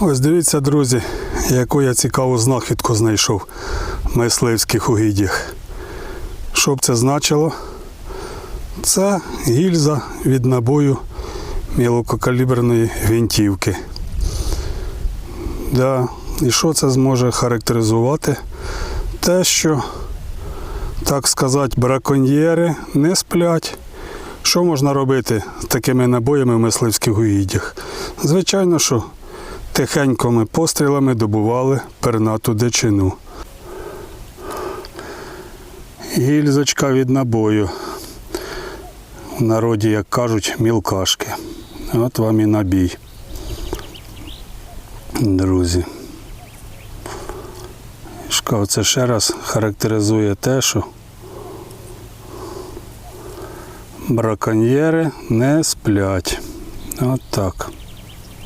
Ось дивіться, друзі, яку я цікаву знахідку знайшов в мисливських угіддях. Що б це значило? Це гільза від набою мілкокаліберної гвинтівки. Да. І що це зможе характеризувати? Те, що, так сказати, браконьєри не сплять. Що можна робити з такими набоями в мисливських угіддях? Звичайно, що тихенькими пострілами добували пернату дичину. Гільзочка від набою. В народі, як кажуть, мілкашки. От вам і набій. Друзі. Це ще раз характеризує те, що браконьєри не сплять. От так.